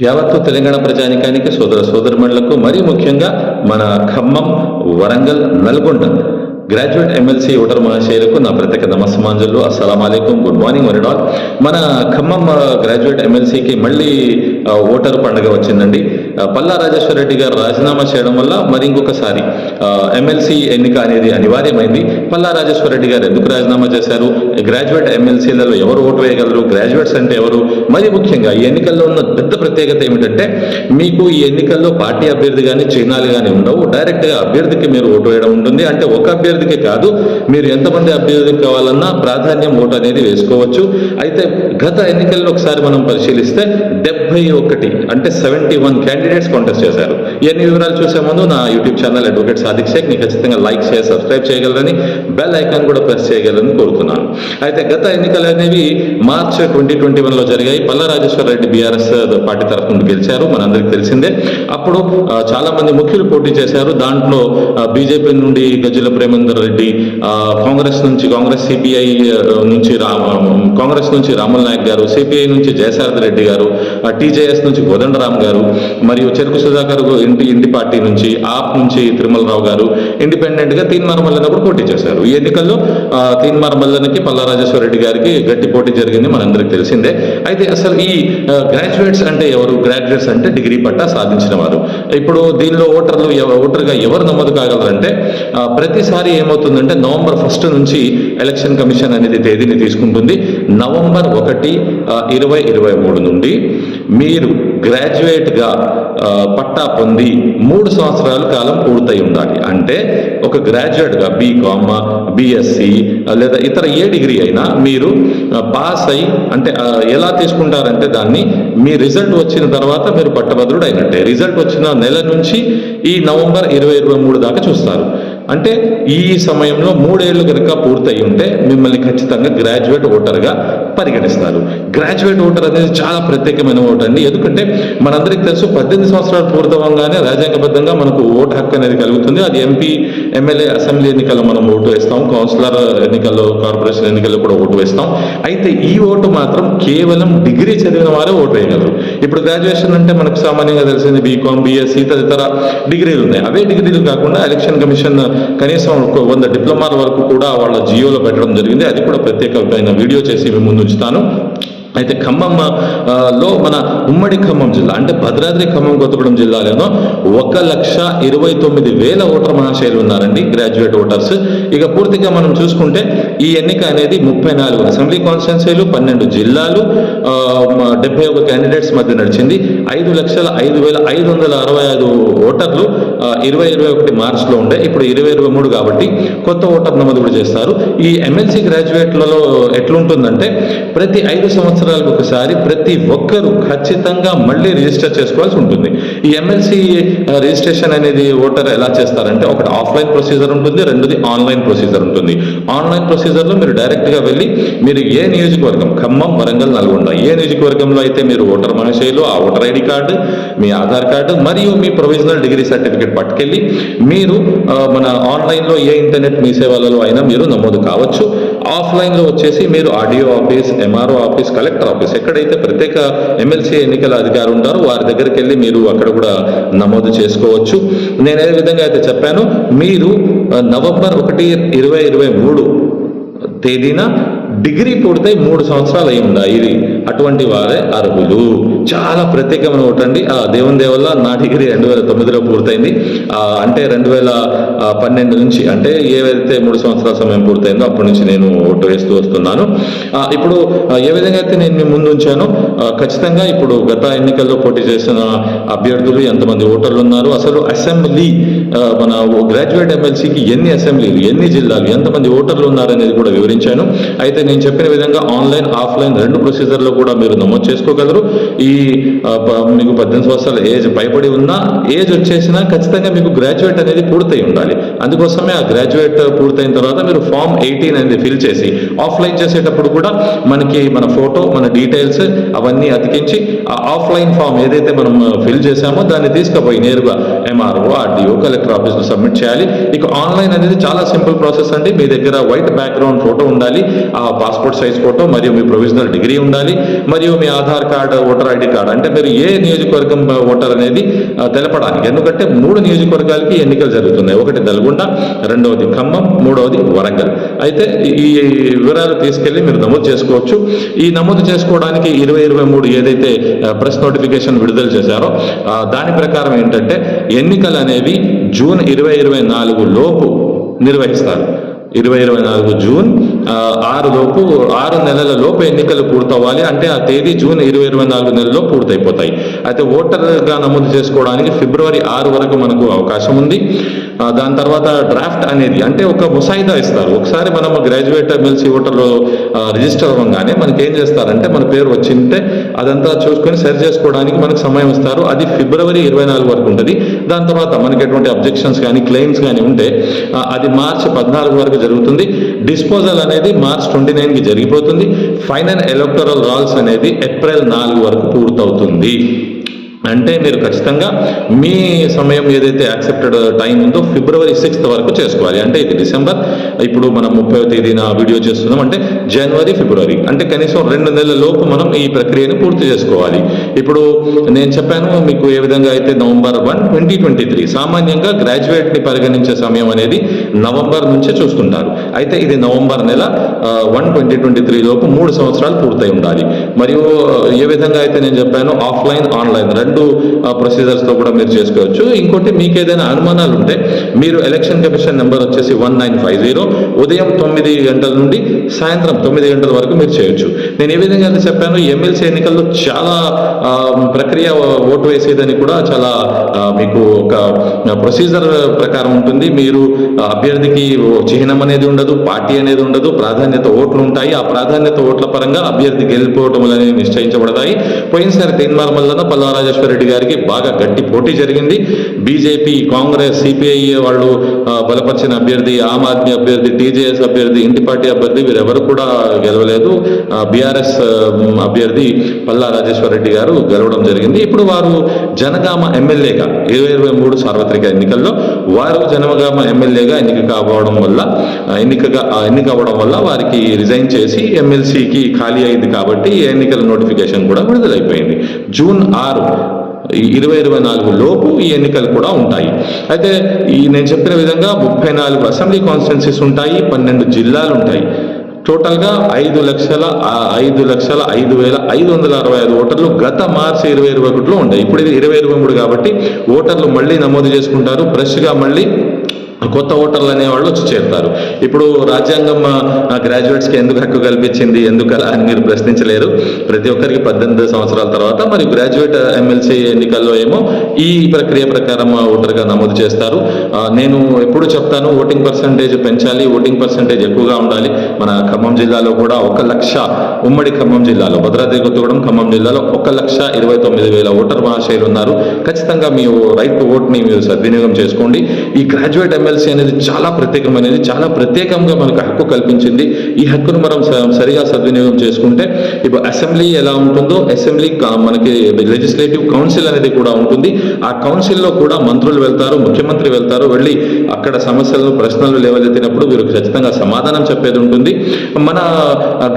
యావత్తు తెలంగాణ ప్రజానికానికి సోదర సోదరుమణులకు మరీ ముఖ్యంగా మన Khammam Warangal Nalgonda graduate MLC voter మహాశయులకు నా ప్రత్యేక నమస్సమాంజలు. అస్సలం అయికం గుడ్ మార్నింగ్ వన్ ఆల్. మన ఖమ్మం గ్రాడ్యుయేట్ ఎమ్మెల్సీకి మళ్ళీ ఓటర్ ఓటరు పండుగ వచ్చిందండి. పల్లా రాజేశ్వర రెడ్డి గారు రాజీనామా చేయడం వల్ల మరి ఇంకొకసారి ఎమ్మెల్సీ ఎన్నిక అనేది అనివార్యమైంది. పల్లా రాజేశ్వర రెడ్డి గారు ఎందుకు రాజీనామా చేశారు? గ్రాడ్యుయేట్ ఎమ్మెల్సీలలో ఎవరు ఓటు వేయగలరు? గ్రాడ్యుయేట్స్ అంటే ఎవరు? మరి ముఖ్యంగా ఈ ఎన్నికల్లో ఉన్న పెద్ద ప్రత్యేకత ఏమిటంటే మీకు ఈ ఎన్నికల్లో పార్టీ అభ్యర్థి కానీ చిహ్నాలు కానీ ఉండవు. డైరెక్ట్గా అభ్యర్థికి మీరు ఓటు వేయడం ఉంటుంది. అంటే ఒక అభ్యర్థి అభ్యర్థికే కాదు మీరు ఎంతమంది అభ్యర్థికి కావాలన్నా ప్రాధాన్యం ఓటు అనేది వేసుకోవచ్చు. అయితే గత ఎన్నికల్లో ఒకసారి మనం పరిశీలిస్తే డెబ్బై ఒకటి అంటే సెవెంటీ వన్ క్యాండిడేట్స్ కాంటెస్ట్ చేశారు. ఇవన్నీ వివరాలు చూసే ముందు నా యూట్యూబ్ ఛానల్ అడ్వకేట్ సాదిక్ షేక్ని ఖచ్చితంగా లైక్ చేసి సబ్స్క్రైబ్ చేయగలరని బెల్ ఐకాన్ కూడా ప్రెస్ చేయగలరని కోరుతున్నాను. అయితే గత ఎన్నికలు అనేవి మార్చ్ ట్వంటీ ట్వంటీ వన్లో జరిగాయి. పల్ల రాజేశ్వర రెడ్డి బీఆర్ఎస్ పార్టీ తరఫు నుండి గెలిచారు. మనందరికీ తెలిసిందే. అప్పుడు చాలా మంది ముఖ్యులు పోటీ చేశారు. దాంట్లో బీజేపీ నుండి గజ్జల ప్రేమేందర్ రెడ్డి కాంగ్రెస్ నుంచి కాంగ్రెస్ సిపిఐ నుంచి కాంగ్రెస్ నుంచి రాముల్ నాయక్ గారు సిపిఐ నుంచి జయసారథి రెడ్డి గారు టీజేఎస్ నుంచి కోదండరామ్ గారు మరియు చెరుకు సుధాకర్ ఇంటి ఇంటి పార్టీ నుంచి ఆప్ నుంచి తిరుమలరావు గారు ఇండిపెండెంట్గా తీన్మారమల్లన కూడా పోటీ చేశారు. ఈ ఎన్నికల్లో ఆ, తీన్మార్ రెడ్డి గారికి గట్టి పోటీ జరిగింది మనందరికి తెలిసిందే. అయితే అసలు ఈ గ్రాడ్యుయేట్స్ అంటే ఎవరు? గ్రాడ్యుయేట్స్ అంటే డిగ్రీ పట్టా సాధించిన వారు. ఇప్పుడు దీనిలో ఓటర్లు ఓటర్గా ఎవరు నమోదు కాగలరంటే అంటే ప్రతిసారి ఏమవుతుందంటే నవంబర్ ఫస్ట్ నుంచి ఎలక్షన్ కమిషన్ అనేది తేదీని తీసుకుంటుంది. నవంబర్ ఒకటి ఇరవై ఇరవై మూడు నుండి మీరు గ్రాడ్యుయేట్గా పట్టా పొంది మూడు సంవత్సరాల కాలం పూర్తయి ఉండాలి. అంటే ఒక గ్రాడ్యుయేట్గా బీకామ్ బిఎస్సి లేదా ఇతర ఏ డిగ్రీ అయినా మీరు పాస్ అయి అంటే ఎలా తీసుకుంటారంటే దాన్ని మీ రిజల్ట్ వచ్చిన తర్వాత మీరు పట్టభద్రుడు అయినట్టే. రిజల్ట్ వచ్చిన నెల నుంచి ఈ నవంబర్ ఇరవై ఇరవై మూడు దాకా చూస్తారు. అంటే ఈ సమయంలో మూడేళ్ళు కనుక పూర్తయి ఉంటే మిమ్మల్ని ఖచ్చితంగా గ్రాడ్యుయేట్ ఓటర్గా పరిగణిస్తారు. గ్రాడ్యుయేట్ ఓటర్ అనేది చాలా ప్రత్యేకమైన ఓటు అండి ఎందుకంటే మనందరికీ తెలుసు పద్దెనిమిది సంవత్సరాలు పూర్తవంగానే రాజ్యాంగబద్ధంగా మనకు ఓటు హక్కు అనేది కలుగుతుంది. అది ఎంపీ ఎమ్మెల్యే అసెంబ్లీ ఎన్నికల్లో మనం ఓటు వేస్తాం. కౌన్సిలర్ ఎన్నికల్లో కార్పొరేషన్ ఎన్నికల్లో కూడా ఓటు వేస్తాం. అయితే ఈ ఓటు మాత్రం కేవలం డిగ్రీ చదివిన వారే ఓటు వేయగలరు. ఇప్పుడు గ్రాడ్యుయేషన్ అంటే మనకు సామాన్యంగా తెలిసింది బీకామ్ బీఎస్సీ తదితర డిగ్రీలు ఉన్నాయి అవే డిగ్రీలు కాకుండా ఎలక్షన్ కమిషన్ కనీసం వంద డిప్లొమాల వరకు కూడా వాళ్ళ జియోలో పెట్టడం జరిగింది. అది కూడా ప్రత్యేకమైన వీడియో చేసి మేము ముందు ఉంచుతాను. అయితే ఖమ్మం లో మన ఉమ్మడి ఖమ్మం జిల్లా అంటే భద్రాద్రి ఖమ్మం కొత్తగూడెం జిల్లాలోనో ఒక లక్ష ఇరవై తొమ్మిది వేల ఓటర్ మహాశైలు ఉన్నారండి గ్రాడ్యుయేట్ ఓటర్స్. ఇక పూర్తిగా మనం చూసుకుంటే ఈ ఎన్నిక అనేది ముప్పై నాలుగు అసెంబ్లీ కాన్స్టిట్యున్సీలు పన్నెండు జిల్లాలు డెబ్బై ఒక క్యాండిడేట్స్ మధ్య నడిచింది. ఐదు లక్షల ఐదు వేల ఐదు వందల అరవై ఐదు ఓటర్లు ఇరవై ఇరవై ఒకటి మార్చిలో ఉండే ఇప్పుడు ఇరవై ఇరవై మూడు కాబట్టి కొత్త ఓటర్ నమోదు కూడా చేస్తారు. ఈ ఎమ్మెల్సీ గ్రాడ్యుయేట్లలో ఎట్లుంటుందంటే ప్రతి ఐదు సంవత్సరాలకు ఒకసారి ప్రతి ఒక్కరూ ఖచ్చితంగా మళ్ళీ రిజిస్టర్ చేసుకోవాల్సి ఉంటుంది. ఈ ఎమ్మెల్సీ రిజిస్ట్రేషన్ అనేది ఓటర్ ఎలా చేస్తారంటే ఒకటి ఆఫ్లైన్ ప్రొసీజర్ ఉంటుంది రెండోది ఆన్లైన్ ప్రొసీజర్ ఉంటుంది. ఆన్లైన్ ప్రొసీజర్లో మీరు డైరెక్ట్గా వెళ్ళి మీరు ఏ నియోజకవర్గం ఖమ్మం వరంగల్ నల్గొండ ఏ నియోజకవర్గంలో అయితే మీరు ఓటర్ మనుషులు ఆ ఓటర్ ఐడి కార్డు మీ ఆధార్ కార్డు మరియు మీ ప్రొవిజనల్ డిగ్రీ సర్టిఫికేట్ పట్టుకెళ్ళి మీరు మన ఆన్లైన్లో ఏ ఇంటర్నెట్ మీ సేవలలో అయినా మీరు నమోదు కావచ్చు. ఆఫ్లైన్లో వచ్చేసి మీరు RDO office MRO office collector office ఎక్కడైతే ప్రత్యేక ఎమ్మెల్సీ ఎన్నికల అధికారి ఉంటారో వారి దగ్గరికి వెళ్ళి మీరు అక్కడ కూడా నమోదు చేసుకోవచ్చు. నేను ఏ విధంగా అయితే చెప్పాను మీరు నవంబర్ ఒకటి ఇరవై ఇరవై మూడు తేదీన డిగ్రీ పూర్తయి మూడు సంవత్సరాలు అయి ఉందా ఇది అటువంటి వారే అర్హులు. చాలా ప్రత్యేకమైన ఒకటండి. ఆ దేవుని దేవల్ల నా డిగ్రీ రెండు వేల తొమ్మిదిలో పూర్తయింది. అంటే రెండు వేల పన్నెండు నుంచి అంటే ఏవైతే మూడు సంవత్సరాల సమయం పూర్తయిందో అప్పటి నుంచి నేను ఓటు వేస్తూ వస్తున్నాను. ఇప్పుడు ఏ విధంగా అయితే నేను ముందు ఉంచానో ఖచ్చితంగా ఇప్పుడు గత ఎన్నికల్లో పోటీ చేసిన అభ్యర్థులు ఎంతమంది ఓటర్లు ఉన్నారు. అసలు అసెంబ్లీ మన గ్రాడ్యుయేట్ ఎమ్మెల్సీకి ఎన్ని అసెంబ్లీలు ఎన్ని జిల్లాలు ఎంతమంది ఓటర్లు ఉన్నారనేది కూడా వివరించాను. అయితే నేను చెప్పిన విధంగా ఆన్లైన్ ఆఫ్లైన్ రెండు ప్రొసీజర్లో కూడా మీరు నమోదు చేసుకోగలరు. ఈ మీకు పద్దెనిమిది సంవత్సరాల ఏజ్ పైబడి ఉన్నా ఏజ్ వచ్చేసినా ఖచ్చితంగా మీకు గ్రాడ్యుయేట్ అనేది పూర్తయి ఉండాలి. అందుకోసమే ఆ గ్రాడ్యుయేట్ పూర్తయిన తర్వాత మీరు ఫామ్ ఎయిటీన్ అనేది ఫిల్ చేసి ఆఫ్లైన్ చేసేటప్పుడు కూడా మనకి మన ఫోటో మన డీటెయిల్స్ అవన్నీ అతికించి ఆ ఆఫ్లైన్ ఫామ్ ఏదైతే మనం ఫిల్ చేశామో దాన్ని తీసుకుపోయి నేరుగా ఎంఆర్ఓ ఆర్డీఓ కలెక్టర్ ఆఫీస్లో సబ్మిట్ చేయాలి. ఇక ఆన్లైన్ అనేది చాలా సింపుల్ ప్రాసెస్ అండి. మీ దగ్గర వైట్ బ్యాక్గ్రౌండ్ ఫోటో ఉండాలి. ఆ పాస్పోర్ట్ సైజ్ ఫోటో మరియు మీ ప్రొవిజనల్ డిగ్రీ ఉండాలి మరియు మీ Aadhaar card voter ID card అంటే మీరు ఏ నియోజకవర్గం ఓటర్ అనేది తెలపడానికి. ఎందుకంటే మూడు నియోజకవర్గాలకి ఎన్నికలు జరుగుతున్నాయి. ఒకటి నల్గొండ రెండవది ఖమ్మం మూడవది వరంగల్. అయితే ఈ వివరాలు తీసుకెళ్ళి మీరు నమోదు చేసుకోవచ్చు. ఈ నమోదు చేసుకోవడానికి ఇరవై ఇరవై మూడు ఏదైతే ప్రెస్ నోటిఫికేషన్ విడుదల చేశారో దాని ప్రకారం ఏంటంటే ఎన్నికలు అనేవి జూన్ ఇరవై ఇరవై నాలుగు లోపు నిర్వహిస్తారు. ఇరవై ఇరవై నాలుగు జూన్ ఆరు లోపు ఆరు నెలల లోపు ఎన్నికలు పూర్తవ్వాలి అంటే ఆ తేదీ జూన్ ఇరవై ఇరవై నాలుగు నెలలో పూర్తయిపోతాయి. అయితే ఓటర్గా నమోదు చేసుకోవడానికి ఫిబ్రవరి ఆరు వరకు మనకు అవకాశం ఉంది. దాని తర్వాత డ్రాఫ్ట్ అనేది అంటే ఒక ముసాయిదా ఇస్తారు. ఒకసారి మనం గ్రాడ్యుయేట్ ఎమ్మెల్సీ ఓటర్లో రిజిస్టర్ అవ్వగానే మనకి ఏం చేస్తారంటే మన పేరు వచ్చింటే అదంతా చూసుకొని సరి చేసుకోవడానికి మనకు సమయం ఇస్తారు. అది ఫిబ్రవరి ఇరవై నాలుగు వరకు ఉంటుంది. దాని తర్వాత మనకి ఎటువంటి అబ్జెక్షన్స్ కానీ క్లెయిమ్స్ కానీ ఉంటే అది మార్చి పద్నాలుగు వరకు జరుగుతుంది. డిస్పోజల్ అనేది మార్చ్ ట్వంటీ నైన్కి జరిగిపోతుంది. ఫైనల్ ఎలక్టరల్ రాల్స్ అనేది ఏప్రిల్ నాలుగు వరకు పూర్తవుతుంది. అంటే మీరు ఖచ్చితంగా మీ సమయం ఏదైతే యాక్సెప్టెడ్ టైం ఉందో ఫిబ్రవరి సిక్స్త్ వరకు చేసుకోవాలి. అంటే ఇది డిసెంబర్ ఇప్పుడు మనం ముప్పై తేదీన వీడియో చేస్తున్నాం అంటే జనవరి ఫిబ్రవరి అంటే కనీసం రెండు నెలల లోపు మనం ఈ ప్రక్రియను పూర్తి చేసుకోవాలి. ఇప్పుడు నేను చెప్పాను మీకు ఏ విధంగా అయితే November one twenty twenty three సామాన్యంగా గ్రాడ్యుయేట్ని పరిగణించే సమయం అనేది నవంబర్ నుంచే చూస్తుంటారు. అయితే ఇది నవంబర్ నెల వన్ ట్వంటీ ట్వంటీ త్రీ లోపు మూడు సంవత్సరాలు పూర్తయి ఉండాలి. మరియు ఏ విధంగా అయితే నేను చెప్పాను ఆఫ్లైన్ ఆన్లైన్ రెండు ప్రొసీజర్స్తో కూడా మీరు చేసుకోవచ్చు. ఇంకోటి మీకు ఏదైనా అనుమానాలు ఉంటే మీరు ఎలక్షన్ కమిషన్ నెంబర్ వచ్చేసి వన్ నైన్ ఫైవ్ జీరో ఉదయం తొమ్మిది గంటల నుండి సాయంత్రం తొమ్మిది గంటల వరకు మీరు చేయొచ్చు. నేను ఏ విధంగా అయితే చెప్పాను ఎమ్మెల్సీ ఎన్నికల్లో చాలా ఆ, ప్రక్రియ ఓటు వేసేదని కూడా చాలా మీకు ఒక ప్రొసీజర్ ప్రకారం ఉంటుంది. మీరు అభ్యర్థికి చిహ్నం అనేది ఉండదు పార్టీ అనేది ఉండదు ప్రాధాన్యత ఓట్లు ఉంటాయి. ఆ ప్రాధాన్యత ఓట్ల పరంగా అభ్యర్థి గెలిపోవటం అనేవి నిశ్చయించబడతాయి. పోయినసారి తీన్మార్ మల్లన పల్లారాజేశ్వర రెడ్డి గారికి బాగా గట్టి పోటీ జరిగింది. బీజేపీ కాంగ్రెస్ సిపిఐ వాళ్ళు బలపరిచిన అభ్యర్థి ఆమ్ ఆద్మీ అభ్యర్థి టీజేఎస్ అభ్యర్థి ఇంటి పార్టీ అభ్యర్థి వీరెవరు కూడా గెలవలేదు. బీఆర్ఎస్ అభ్యర్థి పల్లా రాజేశ్వర రెడ్డి గారు గెలవడం జరిగింది. ఇప్పుడు వారు జనగామ ఎమ్మెల్యేగా ఇరవై ఇరవై మూడు సార్వత్రిక ఎన్నికల్లో వారు జనగామ ఎమ్మెల్యేగా ఎన్నిక కావడం వల్ల ఎన్నికగా ఎన్నిక అవ్వడం వల్ల వారికి రిజైన్ చేసి ఎమ్మెల్సీకి ఖాళీ అయింది కాబట్టి ఈ ఎన్నికల నోటిఫికేషన్ కూడా విడుదలైపోయింది. జూన్ ఆరు ఇరవై ఇరవై నాలుగు లోపు ఈ ఎన్నికలు కూడా ఉంటాయి. అయితే ఈ నేను చెప్పిన విధంగా ముప్పై నాలుగు అసెంబ్లీ కాన్స్టిట్యున్సీస్ ఉంటాయి పన్నెండు జిల్లాలు ఉంటాయి. టోటల్గా ఐదు లక్షల ఐదు లక్షల ఐదు వేల ఐదు వందల అరవై ఐదు ఓటర్లు గత మార్చి ఇరవై ఇరవై ఒకటిలో ఉండే. ఇప్పుడు ఇది ఇరవై ఇరవై మూడు కాబట్టి ఓటర్లు మళ్ళీ నమోదు చేసుకుంటారు. ఫ్రెష్గా మళ్ళీ కొత్త ఓటర్లు అనేవాళ్ళు వచ్చి చేరుతారు. ఇప్పుడు రాజ్యాంగం గ్రాడ్యుయేట్స్కి ఎందుకు హక్కు కల్పించింది? ఎందుకు అలా అని మీరు ప్రశ్నించలేరు. ప్రతి ఒక్కరికి పద్దెనిమిది సంవత్సరాల తర్వాత మరి గ్రాడ్యుయేట్ ఎమ్మెల్సీ ఎన్నికల్లో ఏమో ఈ ప్రక్రియ ప్రకారం ఓటర్గా నమోదు చేస్తారు. నేను ఎప్పుడు చెప్తాను ఓటింగ్ పర్సంటేజ్ పెంచాలి ఓటింగ్ పర్సంటేజ్ ఎక్కువగా ఉండాలి. మన ఖమ్మం జిల్లాలో కూడా ఒక లక్ష ఉమ్మడి ఖమ్మం జిల్లాలో భద్రాద్రి కొత్తగూడెం ఖమ్మం జిల్లాలో ఒక లక్ష ఇరవై తొమ్మిది వేల ఓటర్ మహాశైలు ఉన్నారు. ఖచ్చితంగా మీ రైట్ టు మీరు సద్వినియోగం చేసుకోండి. ఈ గ్రాడ్యుయేట్ ఎమ్మెల్సీ అనేది చాలా ప్రత్యేకమైనది చాలా ప్రత్యేకంగా మనకు హక్కు కల్పించింది. ఈ హక్కును మనం సరిగా సద్వినియోగం చేసుకుంటే ఇప్పుడు అసెంబ్లీ ఎలా ఉంటుందో అసెంబ్లీ మనకి లెజిస్లేటివ్ కౌన్సిల్ అనేది కూడా ఉంటుంది. ఆ కౌన్సిల్లో కూడా మంత్రులు వెళ్తారు ముఖ్యమంత్రి వెళ్తారు వెళ్ళి అక్కడ సమస్యలను ప్రశ్నలు లేవలెత్తినప్పుడు వీరు ఖచ్చితంగా సమాధానం చెప్పేది ఉంటుంది. మన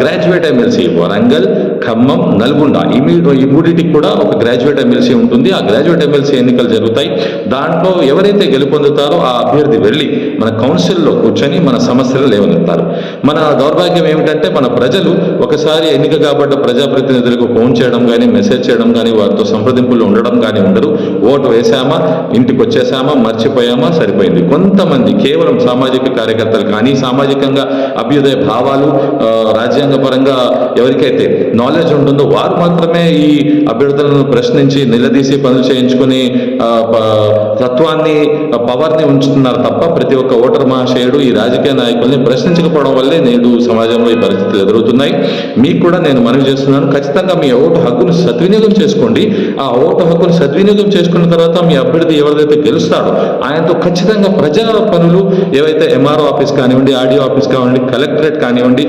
గ్రాడ్యుయేట్ ఎమ్మెల్సీ వరంగల్ ఖమ్మం నల్గొండ. ఈ ఈ మూడింటికి కూడా ఒక గ్రాడ్యుయేట్ ఎమ్మెల్సీ ఉంటుంది. ఆ గ్రాడ్యుయేట్ ఎమ్మెల్సీ ఎన్నికలు జరుగుతాయి. దాంట్లో ఎవరైతే గెలుపొందుతారో ఆ అభ్యర్థి వెళ్ళి మన కౌన్సిల్లో కూర్చొని మన సమస్యలు లేవనెత్తారు. మన దౌర్భాగ్యం ఏమిటంటే మన ప్రజలు ఒకసారి ఎన్నిక కాబడ్డ ప్రజాప్రతినిధులకు ఫోన్ చేయడం కానీ మెసేజ్ చేయడం కానీ వారితో సంప్రదింపులు ఉండడం కానీ ఉండరు ఓటు వేశామా ఇంటికి వచ్చేసామా మర్చిపోయామా సరిపోయింది. కొంతమంది కేవలం సామాజిక కార్యకర్తలు కానీ సామాజికంగా అభ్యుదయ భావాలు రాజ్యాంగ రాజ్యాంగపరంగా ఎవరికైతే నాలెడ్జ్ ఉంటుందో వారు మాత్రమే ఈ అభ్యర్థులను ప్రశ్నించి నిలదీసి పనులు చేయించుకుని తత్వాన్ని పవర్ని ఉంచుతున్నారు తప్ప ప్రతి ఒక్క ఓటర్ మహాశయుడు ఈ రాజకీయ నాయకుల్ని ప్రశ్నించకపోవడం వల్లే నేడు సమాజంలో ఈ పరిస్థితులు ఎదురవుతున్నాయి. మీకు కూడా నేను మనవి చేస్తున్నాను. ఖచ్చితంగా మీ ఓటు హక్కును సద్వినియోగం చేసుకోండి. ఆ ఓటు హక్కును సద్వినియోగం చేసుకున్న తర్వాత మీ అభ్యర్థి ఎవరిదైతే గెలుస్తాడో ఆయనతో ఖచ్చితంగా ప్రజా పనులు ఏవైతే ఎంఆర్ఓ ఆఫీస్ కానివ్వండి ఆర్డీఓ ఆఫీస్ కానివ్వండి కలెక్టరేట్ కానివ్వండి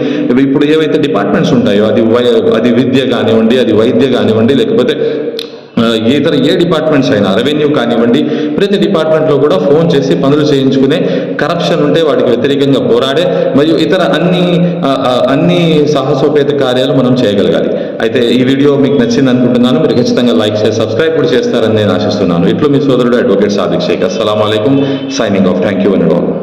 ఇప్పుడు ఏవైతే డిపార్ట్మెంట్స్ ఉంటాయో అది అది అది విద్య కానివ్వండి అది వైద్య కానివ్వండి లేకపోతే ఇతర ఏ డిపార్ట్మెంట్స్ అయినా రెవెన్యూ కానివ్వండి ప్రతి డిపార్ట్మెంట్లో కూడా ఫోన్ చేసి పనులు చేయించుకునే కరప్షన్ ఉంటే వాటికి వ్యతిరేకంగా పోరాడే మరియు ఇతర అన్ని అన్ని సాహసోపేత కార్యాలు మనం చేయగలగాలి. అయితే ఈ వీడియో మీకు నచ్చింది అనుకుంటున్నాను. మీరు ఖచ్చితంగా లైక్ చేసి సబ్స్క్రైబ్ కూడా చేస్తారని నేను ఆశిస్తున్నాను. ఇట్లు మీ సోదరుడు అడ్వకేట్ సాదిక్ షేక్. అస్సలం signing off. Thank you and all